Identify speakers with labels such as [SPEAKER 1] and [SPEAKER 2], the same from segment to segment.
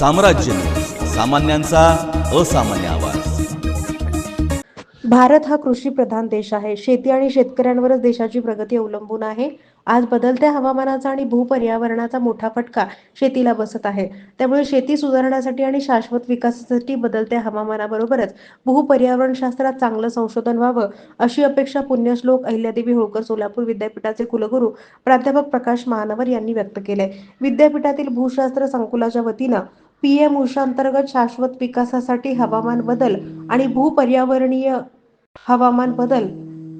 [SPEAKER 1] साम्राज्य. सामान्यांचा असामान्य आवाज.
[SPEAKER 2] भारत हा कृषीप्रधान देश आहे. शेती आणि शेतकऱ्यांवरच देशाची प्रगती अवलंबून आहे. आज बदलत्या हवामानाचा आणि भूपर्यावरणाचा मोठा फटका शेतीला बसत आहे. त्यामुळे शेती सुधारण्यासाठी आणि शाश्वत विकासासाठी बदलत्या हवामानाबरोबरच भूपर्यावरणशास्त्रात चांगलं संशोधन व्हावं अशी अपेक्षा पुण्यश्लोक अहिल्यादेवी होळकर सोलापूर विद्यापीठाचे कुलगुरू प्राध्यापक प्रकाश महानवर यांनी व्यक्त केले विद्यापीठातील भूशास्त्र संकुलाच्या वतीनं पीएम एम अंतर्गत शाश्वत विकासासाठी हवामान बदल आणि भूपर्यावरणीय हवामान बदल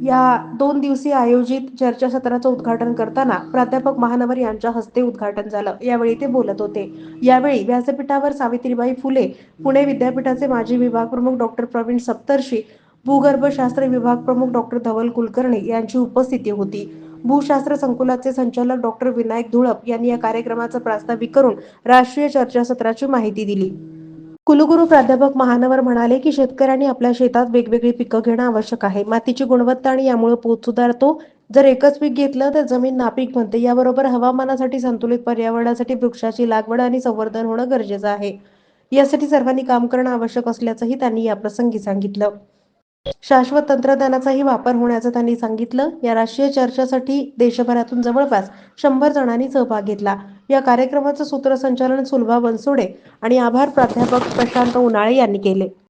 [SPEAKER 2] या दोन दिवसीय आयोजित चर्चासत्राचं उद्घाटन करताना प्राध्यापक महानवर यांच्या हस्ते उद्घाटन झालं. यावेळी ते बोलत होते. यावेळी व्यासपीठावर सावित्रीबाई फुले पुणे विद्यापीठाचे माजी विभाग प्रमुख डॉक्टर प्रवीण सप्तर्षी भूगर्भशास्त्र विभाग प्रमुख डॉक्टर धवल कुलकर्णी यांची उपस्थिती होती. भूशास्त्र संकुलाचे संचालक डॉक्टर विनायक धुळप यांनी या कार्यक्रमाचं प्रास्ताविक करून राष्ट्रीय चर्चासत्राची माहिती दिली. कुलगुरू प्राध्यापक महानवर म्हणाले की शेतकऱ्यांनी आपल्या शेतात वेगवेगळी पिकं घेणं आवश्यक आहे. मातीची गुणवत्ता आणि यामुळे पोत सुधारतो. जर एकच पीक घेतलं तर जमीन नापीक बनते. याबरोबर हवामानासाठी संतुलित पर्यावरणासाठी वृक्षाची लागवड आणि संवर्धन होणं गरजेचं आहे. यासाठी सर्वांनी काम करणं आवश्यक असल्याचंही त्यांनी याप्रसंगी सांगितलं. शाश्वत तंत्रज्ञानाचाही वापर होण्याचं त्यांनी सांगितलं. या राष्ट्रीय चर्चासाठी देशभरातून जवळपास शंभर जणांनी सहभाग घेतला. या कार्यक्रमाचं सूत्रसंचालन सुलभा बनसोडे आणि आभार प्राध्यापक प्रशांत उन्हाळे यांनी केले.